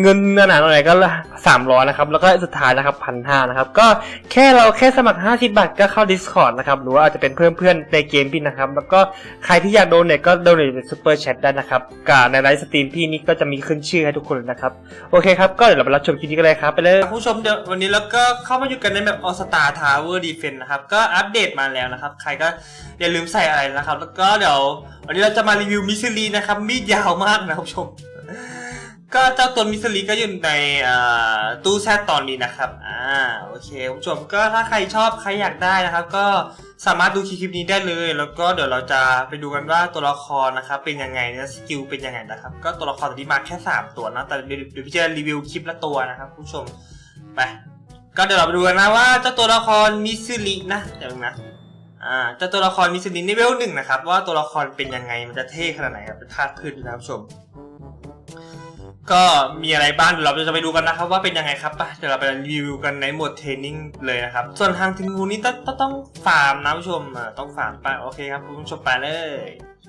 เงินหนาๆหน่อยก็300นะครับ แล้วก็สุดท้ายนะครับพันห้านะครับ ก็แค่เราแค่สมัคร 50 บาทก็เข้า Discord นะครับ หรือว่าอาจจะเป็นเพื่อนเพื่อนๆในเกมพี่นะครับ แล้วก็ใครที่อยากโดนเนี่ยก็โดนในซูเปอร์แชทได้นะครับกับในไลฟ์สตรีมพี่นี่ก็จะมีขึ้นชื่อให้ทุกคนนะครับ โอเคครับ ก็เดี๋ยวเราไปรับชมคลิปนี้กันเลยครับ ไปเลยผู้ชมเดี๋ยววันนี้เราก็เข้ามาอยู่กันในแบบออสตาทาวเวอร์ดีเฟนนะครับ ก็อัปเดตมาแล้วนะครับ ใครก็อย่าลืมใส่อะไรนะครับ แล้วก็เดี๋ยววันนี้เราจะมารีวิวมิสซิลีนะครับมีดยาวมากนะครับผู้ชม ก็เจ้าตัวมิสซิลีก็อยู่ในตู้แช่ตอนนี้นะครับ อ่า โอเคคุณผู้ชมก็ถ้าใครชอบใครอยากได้นะครับ ก็สามารถดูคลิปนี้ได้เลย แล้วก็เดี๋ยวเราจะไปดูกันว่าตัวละครนะครับ เป็นยังไงนะสกิลเป็นยังไงนะครับ ก็ตัวละครตัวนี้มาแค่ 3 ตัวนะ แต่เดี๋ยวพี่จะรีวิวคลิปละตัวนะครับคุณผู้ชม ไป ก็เดี๋ยวเราไปดูกันนะว่าเจ้าตัวละครมิสซิลีนะ เดี๋ยวนะ อ่า เจ้าตัวละครมิสซิลีในเวลหนึ่งนะครับ ว่าตัวละครเป็นยังไง มันจะเท่ขนาดไหนครับเป็นธาตุพืชนะครับผู้ชม ก็มีอะไรบ้างเดี๋ยวเราจะไปดูกันนะครับว่าเป็นยังไงครับไปเดี๋ยวเราไปรีวิวกันในโหมดเทรนนิ่งเลยนะครับ ส่วนทางทีมงูนี่ต้องต้องต้องฟาร์มนะผู้ชมอ่าต้องฟาร์มไปโอเคครับคุณผู้ชมไปเลย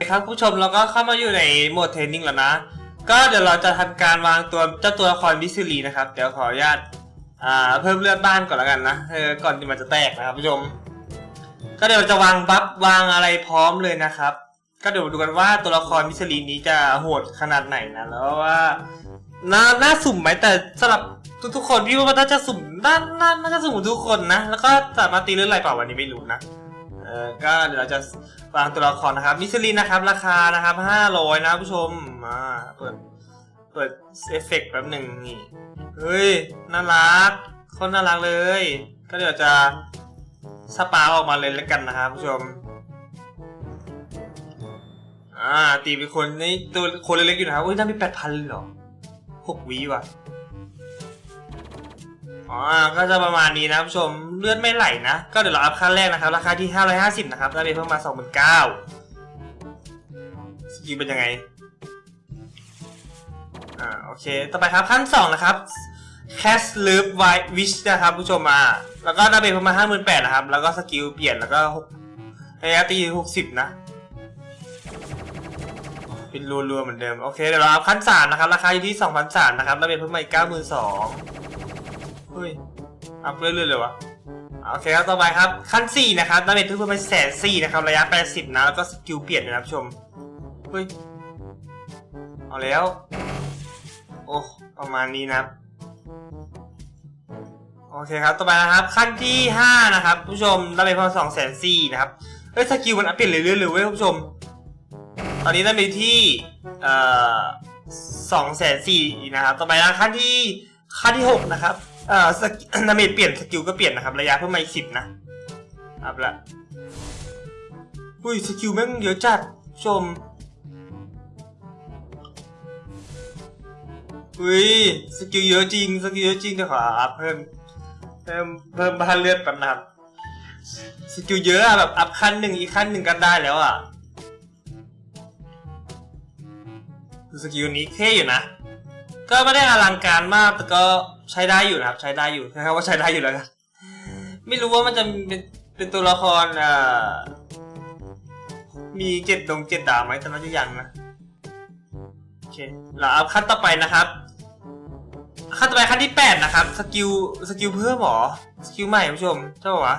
ครับผู้ชมเราก็เข้ามาอยู่ในโหมดเทรนนิ่งแล้วนะ ก็เดี๋ยวเราจะทำการวางตัวเจ้าตัวละครวิซิลีนะครับ เดี๋ยวขออนุญาตอ่าเพิ่มเลือดบ้านก่อนแล้วกันนะเออก่อนที่มันจะแตกนะครับผู้ชม ก็เดี๋ยวเราจะวางบัฟวางอะไรพร้อมเลยนะครับ ก็เดี๋ยวมาดูกันว่าตัวละครมิสลีนนี้จะโหดขนาดไหนนะ แล้วว่าน่าน่าสุ่มไหมแต่สำหรับทุกๆคนพี่ว่ามันน่าจะสุ่มน่าน่าน่าจะสุ่มทุกคนนะ แล้วก็สามารถตีเรื่องอะไรเปล่าวันนี้ไม่รู้นะเออก็เดี๋ยวเราจะวางตัวละครนะครับ มิสลีนนะครับ ราคานะครับห้าร้อยนะผู้ชมมาเปิดเปิดเอฟเฟกต์แป๊บหนึ่งนี่เฮ้ยน่ารักคนน่ารักเลย ก็เดี๋ยวจะสปาออกมาเลยแล้วกันนะครับผู้ชม อ่า ตีเป็นคนนี่ตัวคนเล็กๆอยู่นะครับเฮ้ยน่ามีแปดพันเลยเหรอหกวิว่ะอ๋อ ก็จะประมาณนี้นะผู้ชม เลือดไม่ไหลนะ ก็เดี๋ยวเราอัพขั้นแรกนะครับ ราคาที่ 550 นะครับ ได้ไปเพิ่มมา29,000สกิลเป็นยังไง อ่า โอเค ต่อไปครับขั้น 2 นะครับ Cast Love White Wish นะครับผู้ชมมา แล้วก็ได้ไปเพิ่มมา 58,000นะครับ แล้วก็สกิลเปลี่ยนแล้วก็ระยะตี60 นะ เป็นรัวๆเหมือนเดิม โอเคเดี๋ยวเราอัพขั้นสามนะครับราคาอยู่ที่2,003นสามนะครับแล้วเป็นเพิ่มมาอีก92,000เฮ้ยอัพเรื่อยๆเลยวะโอเคครับต่อไปครับขั้นสี่นะครับดาเมจเพิ่มมาแสนสี่นะครับระยะ80นะแล้วก็สกิลเปลี่ยนนะครับชมเฮ้ยเอาแล้ว โอ้ประมาณนี้นะครับโอเคครับต่อไปนะครับขั้นที่ห้านะครับผู้ชมดาเมจเพิ่มสองแสนสี่นะครับเฮ้ยสกิลมันอัพเปลี่ยนเรื่อยๆเลยเว้ยผู้ชม อนนี้ได้ไปที่เอ่สองแสนสี่นะครับ ต่อไปนะขั้นที่ขั้นที่หกนะครับเอ่อสกนาเมจเปลี่ยนสกิลก็เปลี่ยนนะครับ ระยะเพิ่มมาอีกสิบนะอัพละอุ้ยสกิลแม่งเยอะจัดชมอุ้ยสกิลเยอะจริงสกิลเยอะจริงเดี๋ยวขออัพเพิ่มเพิ่มเพิ่มบ้านเลือดแป๊บนะครับสกิลเยอะอะแบบอัพขั้นหนึ่งอีกขั้นหนึ่งก็ได้แล้วอะ สกิลนี้เท่อยู่นะ ก็ไม่ได้อลังการมากแต่ก็ใช้ได้อยู่นะครับ ใช้ได้อยู่นะครับว่าใช้ได้อยู่แล้วกันไม่รู้ว่ามันจะเป็นเป็นตัวละครอ่ามีเจ็ดดงเจ็ดดาวไหมแต่น่าจะยังนะโอเคเราเอาขั้นต่อไปนะครับขั้นต่อไปขั้นที่แปดนะครับสกิลสกิลเพิ่มหรอสกิลใหม่ผู้ชมใช่ปะวะ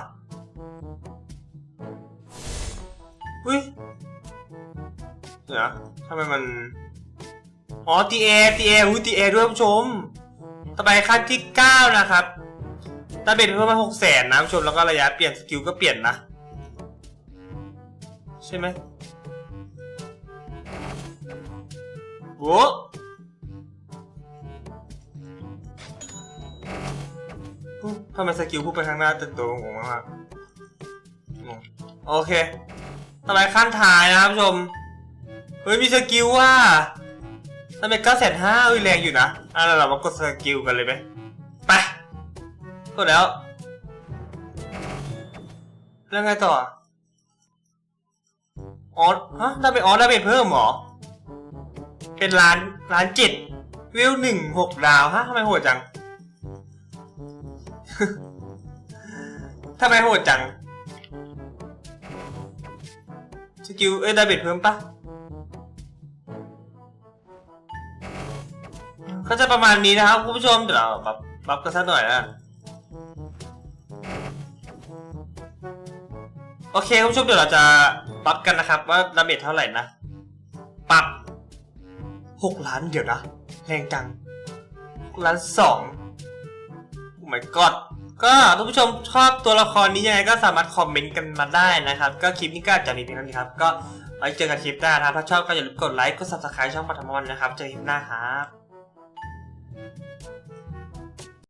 อุ้ยเดี๋ยวทำไมมัน อ๋อตีเอตีเออุ้ยตีเอด้วยผู้ชม ต่อไปขั้นที่ 9 นะครับตาเบ็ดเพิ่มมา6แสนนะผู้ชม แล้วก็ระยะเปลี่ยนสกิลก็เปลี่ยนนะ ใช่ไหมโว้ทำไมสกิลพูดไปข้างหน้าเต็มตัวงงมากโอเค ต่อไปขั้นท้ายนะครับผู้ชม เฮ้ย มีสกิลว่า ดาเมจเก้าแสนห้าอุ้ยแรงอยู่นะอะเรามากดสกิลกันเลยไหมไปกดแล้วแล้วไงต่ออ๋อฮะดาเมจอ๋อดาเมจเพิ่มหรอ เป็นล้านล้านเจ็ดวิวหนึ่งหกดาวฮะทำไมโหดจังทำไมโหดจังสกิลเอ้ยดาเมจเพิ่มปะ ก็จะประมาณนี้นะครับคุณผู้ชมเดี๋ยวเราปรับปรับกันสักหน่อยนะโอเคคุณผู้ชมเดี๋ยวเราจะปรับกันนะครับ ว่าดาเมจเท่าไหร่นะปรับหกล้านเดี๋ยวนะแรงจังหกล้านสองโอ้ my god ก็ท่านผู้ชมชอบตัวละครนี้ยังไงก็สามารถคอมเมนต์กันมาได้นะครับ ก็คลิปนี้ก็จะมีเพียงเท่านี้ครับ ก็ไว้เจอกันคลิปหน้านะครับถ้าชอบก็อย่าลืมกดไลค์กด subscribe ช่องปัทมอนนะครับ เจอกันคลิปหน้าครับ